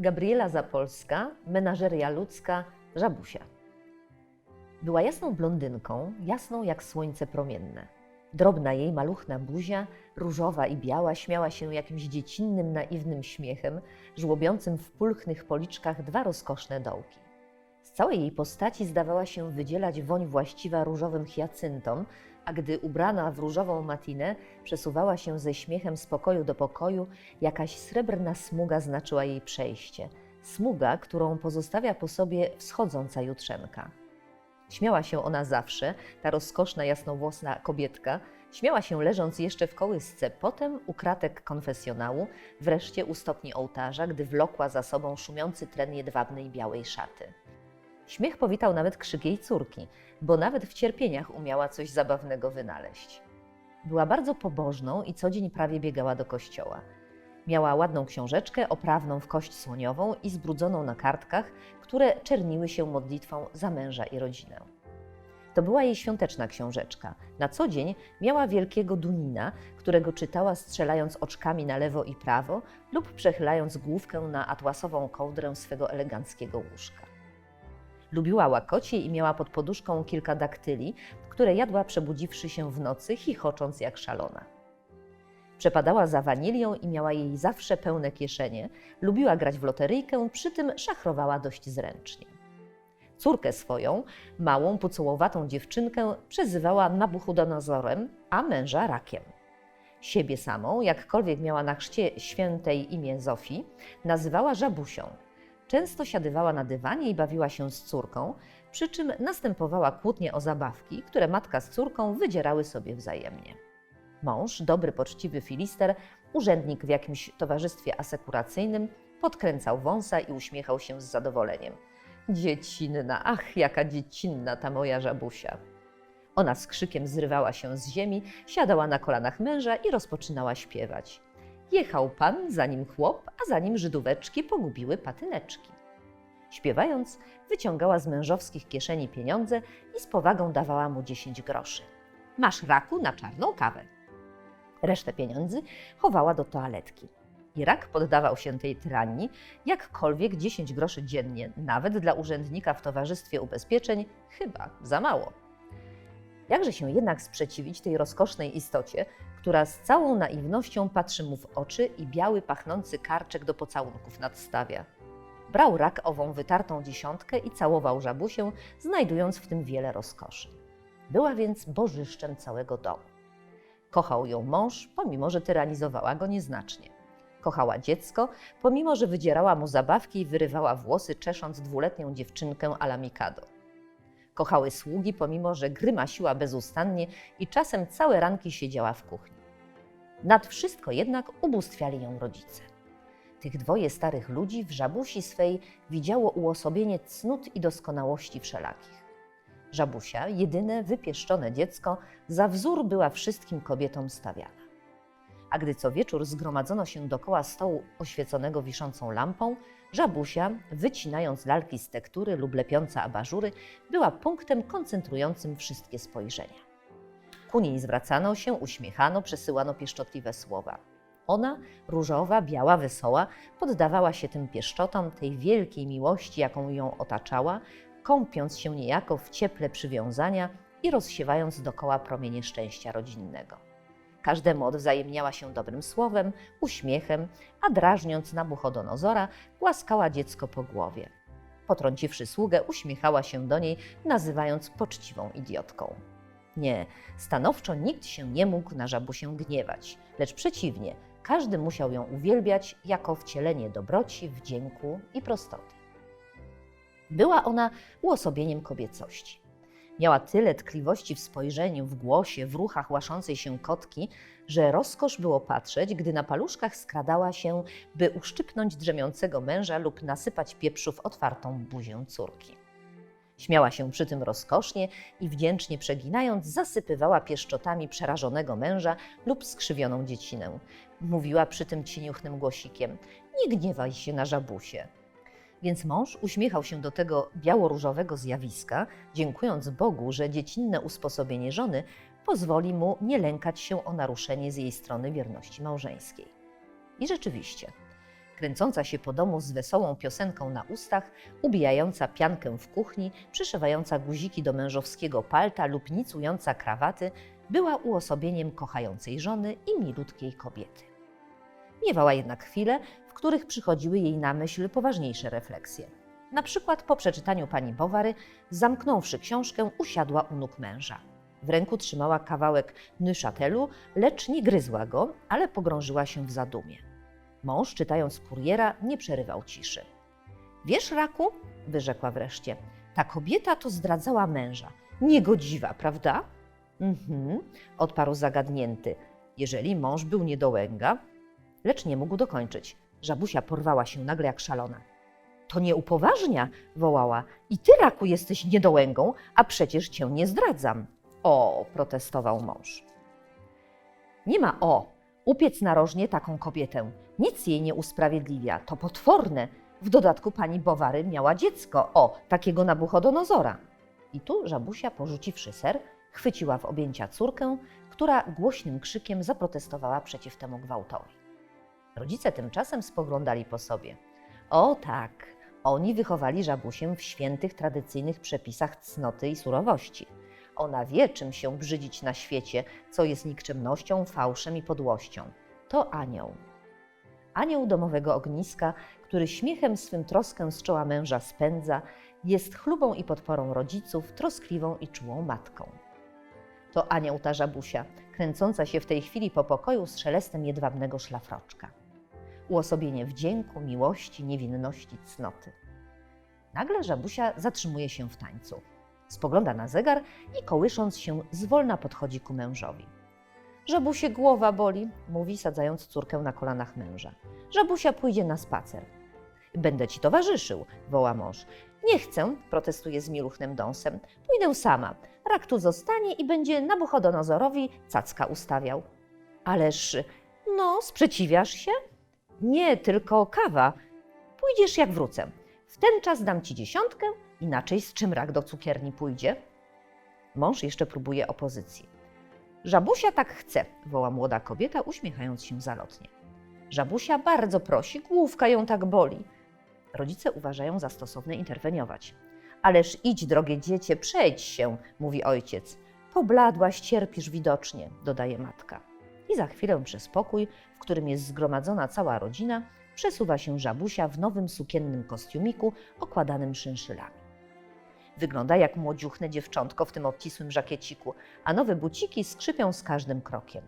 Gabriela Zapolska, menażeria ludzka, Żabusia. Była jasną blondynką, jasną jak słońce promienne. Drobna jej maluchna buzia, różowa i biała, śmiała się jakimś dziecinnym, naiwnym śmiechem, żłobiącym w pulchnych policzkach dwa rozkoszne dołki. Z całej jej postaci zdawała się wydzielać woń właściwa różowym hiacyntom, a gdy ubrana w różową matinę przesuwała się ze śmiechem z pokoju do pokoju, jakaś srebrna smuga znaczyła jej przejście. Smuga, którą pozostawia po sobie wschodząca jutrzenka. Śmiała się ona zawsze, ta rozkoszna, jasnowłosna kobietka, śmiała się leżąc jeszcze w kołysce, potem u kratek konfesjonału, wreszcie u stopni ołtarza, gdy wlokła za sobą szumiący tren jedwabnej białej szaty. Śmiech powitał nawet krzyk jej córki, bo nawet w cierpieniach umiała coś zabawnego wynaleźć. Była bardzo pobożną i co dzień prawie biegała do kościoła. Miała ładną książeczkę oprawną w kość słoniową i zbrudzoną na kartkach, które czerniły się modlitwą za męża i rodzinę. To była jej świąteczna książeczka. Na co dzień miała wielkiego Dunina, którego czytała strzelając oczkami na lewo i prawo lub przechylając główkę na atłasową kołdrę swego eleganckiego łóżka. Lubiła łakocie i miała pod poduszką kilka daktyli, które jadła przebudziwszy się w nocy, chichocząc jak szalona. Przepadała za wanilią i miała jej zawsze pełne kieszenie. Lubiła grać w loteryjkę, przy tym szachrowała dość zręcznie. Córkę swoją, małą, pucołowatą dziewczynkę, przezywała Nabuchodonozorem, a męża rakiem. Siebie samą, jakkolwiek miała na chrzcie świętej imię Zofii, nazywała żabusią. Często siadywała na dywanie i bawiła się z córką, przy czym następowała kłótnie o zabawki, które matka z córką wydzierały sobie wzajemnie. Mąż, dobry, poczciwy filister, urzędnik w jakimś towarzystwie asekuracyjnym, podkręcał wąsa i uśmiechał się z zadowoleniem. Dziecinna, ach, jaka dziecinna ta moja żabusia. Ona z krzykiem zrywała się z ziemi, siadała na kolanach męża i rozpoczynała śpiewać. Jechał pan, za nim chłop, a za nim żydóweczki pogubiły patyneczki. Śpiewając, wyciągała z mężowskich kieszeni pieniądze i z powagą dawała mu dziesięć groszy. Masz raku na czarną kawę. Resztę pieniędzy chowała do toaletki. I rak poddawał się tej tyranii, jakkolwiek 10 groszy dziennie, nawet dla urzędnika w towarzystwie ubezpieczeń, chyba za mało. Jakże się jednak sprzeciwić tej rozkosznej istocie, która z całą naiwnością patrzy mu w oczy i biały, pachnący karczek do pocałunków nadstawia. Brał rak ową wytartą dziesiątkę i całował żabusię, znajdując w tym wiele rozkoszy. Była więc bożyszczem całego domu. Kochał ją mąż, pomimo że tyranizowała go nieznacznie. Kochała dziecko, pomimo że wydzierała mu zabawki i wyrywała włosy, czesząc dwuletnią dziewczynkę ala Mikado. Kochały sługi, pomimo że grymasiła bezustannie i czasem całe ranki siedziała w kuchni. Nad wszystko jednak ubóstwiali ją rodzice. Tych dwoje starych ludzi w żabusi swej widziało uosobienie cnót i doskonałości wszelakich. Żabusia, jedyne wypieszczone dziecko, za wzór była wszystkim kobietom stawiana. A gdy co wieczór zgromadzono się dokoła stołu oświeconego wiszącą lampą, żabusia, wycinając lalki z tektury lub lepiąca abażury, była punktem koncentrującym wszystkie spojrzenia. Ku niej zwracano się, uśmiechano, przesyłano pieszczotliwe słowa. Ona, różowa, biała, wesoła, poddawała się tym pieszczotom, tej wielkiej miłości, jaką ją otaczała, kąpiąc się niejako w cieple przywiązania i rozsiewając dokoła promienie szczęścia rodzinnego. Każdemu odwzajemniała się dobrym słowem, uśmiechem, a drażniąc Nabuchodonozora, głaskała dziecko po głowie. Potrąciwszy sługę, uśmiechała się do niej, nazywając poczciwą idiotką. Nie, stanowczo nikt się nie mógł na żabusię gniewać, lecz przeciwnie, każdy musiał ją uwielbiać jako wcielenie dobroci, wdzięku i prostoty. Była ona uosobieniem kobiecości. Miała tyle tkliwości w spojrzeniu, w głosie, w ruchach łaszącej się kotki, że rozkosz było patrzeć, gdy na paluszkach skradała się, by uszczypnąć drzemiącego męża lub nasypać pieprzu w otwartą buzię córki. Śmiała się przy tym rozkosznie i wdzięcznie przeginając, zasypywała pieszczotami przerażonego męża lub skrzywioną dziecinę. Mówiła przy tym cieniuchnym głosikiem: Nie gniewaj się na żabusie. Więc mąż uśmiechał się do tego biało-różowego zjawiska, dziękując Bogu, że dziecinne usposobienie żony pozwoli mu nie lękać się o naruszenie z jej strony wierności małżeńskiej. I rzeczywiście, kręcąca się po domu z wesołą piosenką na ustach, ubijająca piankę w kuchni, przyszywająca guziki do mężowskiego palta lub nicująca krawaty, była uosobieniem kochającej żony i milutkiej kobiety. Miewała jednak chwile, w których przychodziły jej na myśl poważniejsze refleksje. Na przykład po przeczytaniu pani Bowary, zamknąwszy książkę, usiadła u nóg męża. W ręku trzymała kawałek nyszatelu, lecz nie gryzła go, ale pogrążyła się w zadumie. Mąż, czytając kuriera, nie przerywał ciszy. Wiesz, Raku, wyrzekła wreszcie, ta kobieta to zdradzała męża. Niegodziwa, prawda? Mhm, odparł zagadnięty. Jeżeli mąż był niedołęga, lecz nie mógł dokończyć. Żabusia porwała się nagle jak szalona. To nie upoważnia, wołała. I ty, Raku, jesteś niedołęgą, a przecież cię nie zdradzam. O, protestował mąż. Nie ma o. Upiec narożnie taką kobietę. Nic jej nie usprawiedliwia. To potworne. W dodatku pani Bowary miała dziecko. O, takiego Nabuchodonozora. I tu żabusia, porzuciwszy ser, chwyciła w objęcia córkę, która głośnym krzykiem zaprotestowała przeciw temu gwałtowi. Rodzice tymczasem spoglądali po sobie. O tak, oni wychowali żabusię w świętych, tradycyjnych przepisach cnoty i surowości. Ona wie, czym się brzydzić na świecie, co jest nikczemnością, fałszem i podłością. To anioł. Anioł domowego ogniska, który śmiechem swym troskę z czoła męża spędza, jest chlubą i podporą rodziców, troskliwą i czułą matką. To anioł ta żabusia, kręcąca się w tej chwili po pokoju z szelestem jedwabnego szlafroczka. Uosobienie wdzięku, miłości, niewinności, cnoty. Nagle żabusia zatrzymuje się w tańcu. Spogląda na zegar i kołysząc się, zwolna podchodzi ku mężowi. Żabusie głowa boli, mówi, sadzając córkę na kolanach męża. Żabusia pójdzie na spacer. Będę ci towarzyszył, woła mąż. Nie chcę, protestuje z miluchnym dąsem. Pójdę sama. Rak tu zostanie i będzie Nabuchodonozorowi cacka ustawiał. Ależ, no, sprzeciwiasz się? Nie, tylko kawa. Pójdziesz jak wrócę. W ten czas dam ci dziesiątkę, inaczej z czym rak do cukierni pójdzie? Mąż jeszcze próbuje opozycji. Żabusia tak chce, woła młoda kobieta, uśmiechając się zalotnie. Żabusia bardzo prosi, główka ją tak boli. Rodzice uważają za stosowne interweniować. Ależ idź, drogie dziecię, przejdź się, mówi ojciec. Pobladłaś, cierpisz widocznie, dodaje matka. I za chwilę przez pokój, w którym jest zgromadzona cała rodzina, przesuwa się żabusia w nowym sukiennym kostiumiku okładanym szynszylami. Wygląda jak młodziuchne dziewczątko w tym obcisłym żakieciku, a nowe buciki skrzypią z każdym krokiem.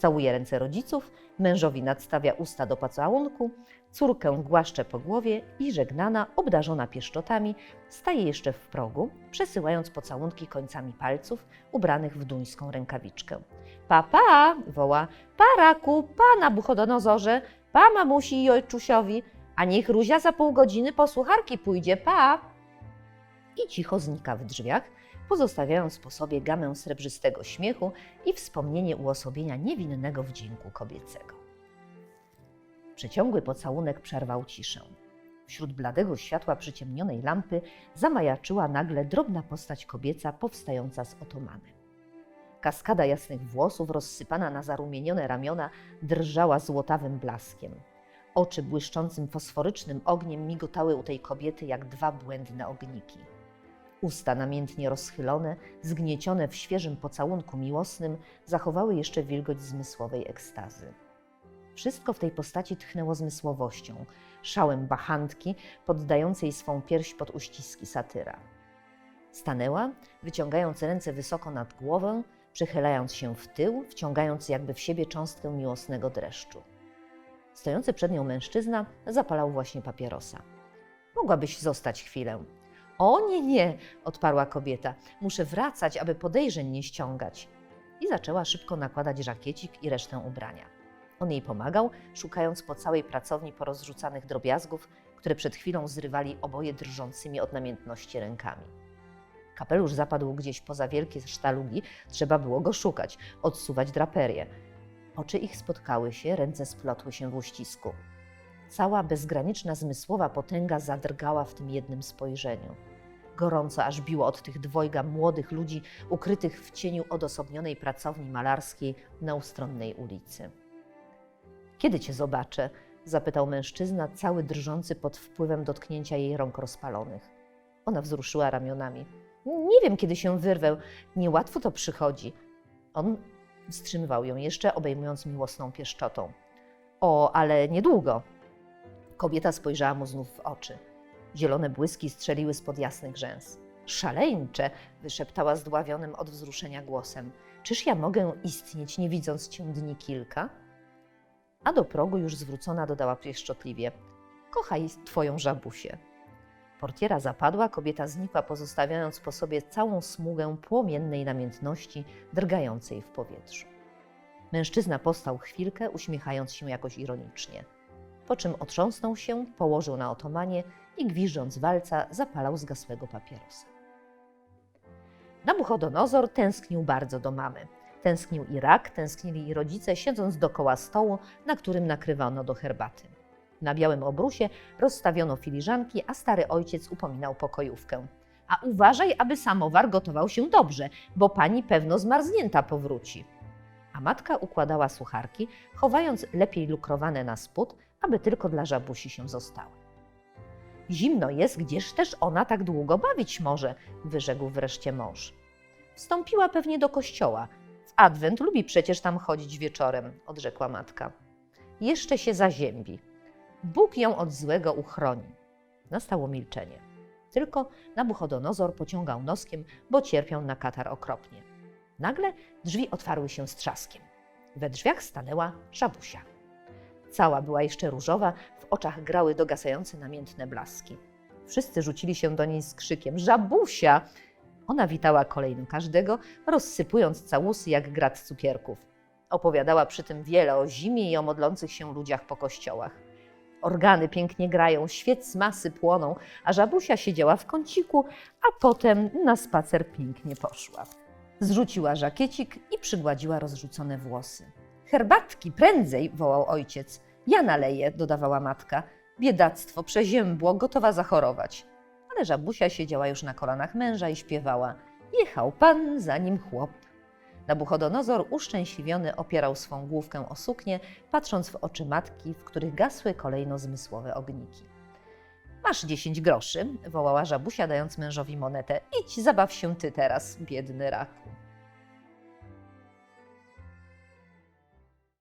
Całuje ręce rodziców, mężowi nadstawia usta do pocałunku, córkę głaszcze po głowie i żegnana, obdarzona pieszczotami, staje jeszcze w progu, przesyłając pocałunki końcami palców, ubranych w duńską rękawiczkę. Papa, pa, woła, paraku, pa Nabuchodonozorze, pa mamusi i ojczusiowi, a niech Ruzia za pół godziny po słucharki pójdzie, pa! I cicho znika w drzwiach, pozostawiając po sobie gamę srebrzystego śmiechu i wspomnienie uosobienia niewinnego wdzięku kobiecego. Przeciągły pocałunek przerwał ciszę. Wśród bladego światła przyciemnionej lampy zamajaczyła nagle drobna postać kobieca powstająca z otomany. Kaskada jasnych włosów, rozsypana na zarumienione ramiona, drżała złotawym blaskiem. Oczy błyszczącym fosforycznym ogniem migotały u tej kobiety jak dwa błędne ogniki. Usta namiętnie rozchylone, zgniecione w świeżym pocałunku miłosnym, zachowały jeszcze wilgoć zmysłowej ekstazy. Wszystko w tej postaci tchnęło zmysłowością, szałem bachantki poddającej swą pierś pod uściski satyra. Stanęła, wyciągając ręce wysoko nad głowę, przechylając się w tył, wciągając jakby w siebie cząstkę miłosnego dreszczu. Stojący przed nią mężczyzna zapalał właśnie papierosa. Mogłabyś zostać chwilę. O nie, nie, odparła kobieta. Muszę wracać, aby podejrzeń nie ściągać. I zaczęła szybko nakładać żakiecik i resztę ubrania. On jej pomagał, szukając po całej pracowni porozrzucanych drobiazgów, które przed chwilą zrywali oboje drżącymi od namiętności rękami. Kapelusz zapadł gdzieś poza wielkie sztalugi, trzeba było go szukać, odsuwać draperię. Oczy ich spotkały się, ręce splotły się w uścisku. Cała bezgraniczna zmysłowa potęga zadrgała w tym jednym spojrzeniu. Gorąco aż biło od tych dwojga młodych ludzi ukrytych w cieniu odosobnionej pracowni malarskiej na ustronnej ulicy. Kiedy cię zobaczę? zapytał mężczyzna, cały drżący pod wpływem dotknięcia jej rąk rozpalonych. Ona wzruszyła ramionami. Nie wiem, kiedy się wyrwę. Niełatwo to przychodzi. On wstrzymywał ją jeszcze, obejmując miłosną pieszczotą. O, ale niedługo. Kobieta spojrzała mu znów w oczy. Zielone błyski strzeliły spod jasnych rzęs. Szaleńcze, wyszeptała zdławionym od wzruszenia głosem. Czyż ja mogę istnieć, nie widząc cię dni kilka? A do progu już zwrócona dodała pieszczotliwie. Kochaj twoją żabusię. Portiera zapadła, kobieta znikła, pozostawiając po sobie całą smugę płomiennej namiętności drgającej w powietrzu. Mężczyzna postał chwilkę, uśmiechając się jakoś ironicznie. Po czym otrząsnął się, położył na otomanie i gwiżdżąc walca zapalał zgasłego papierosa. Nabuchodonozor tęsknił bardzo do mamy. Tęsknił i rak, tęsknili i rodzice, siedząc dokoła stołu, na którym nakrywano do herbaty. Na białym obrusie rozstawiono filiżanki, a stary ojciec upominał pokojówkę. A uważaj, aby samowar gotował się dobrze, bo pani pewno zmarznięta powróci. A matka układała sucharki, chowając lepiej lukrowane na spód, aby tylko dla żabusi się zostały. Zimno jest, gdzież też ona tak długo bawić może, wyrzekł wreszcie mąż. Wstąpiła pewnie do kościoła. W adwent lubi przecież tam chodzić wieczorem, odrzekła matka. Jeszcze się zaziębi. Bóg ją od złego uchroni. Nastało milczenie. Tylko Nabuchodonozor pociągał noskiem, bo cierpiał na katar okropnie. Nagle drzwi otwarły się z trzaskiem. We drzwiach stanęła żabusia. Cała była jeszcze różowa, w oczach grały dogasające namiętne blaski. Wszyscy rzucili się do niej z krzykiem: Żabusia! Ona witała kolejno każdego, rozsypując całusy jak grat cukierków. Opowiadała przy tym wiele o zimie i o modlących się ludziach po kościołach. Organy pięknie grają, świec masy płoną, a żabusia siedziała w kąciku, a potem na spacer pięknie poszła. Zrzuciła żakiecik i przygładziła rozrzucone włosy. Herbatki, prędzej! wołał ojciec. Ja naleję, dodawała matka. Biedactwo, przeziębło, gotowa zachorować. Ale żabusia siedziała już na kolanach męża i śpiewała. Jechał pan, za nim chłop. Nabuchodonozor uszczęśliwiony opierał swą główkę o suknię, patrząc w oczy matki, w których gasły kolejno zmysłowe ogniki. Masz dziesięć groszy, wołała żabusia, dając mężowi monetę. Idź, zabaw się ty teraz, biedny raku.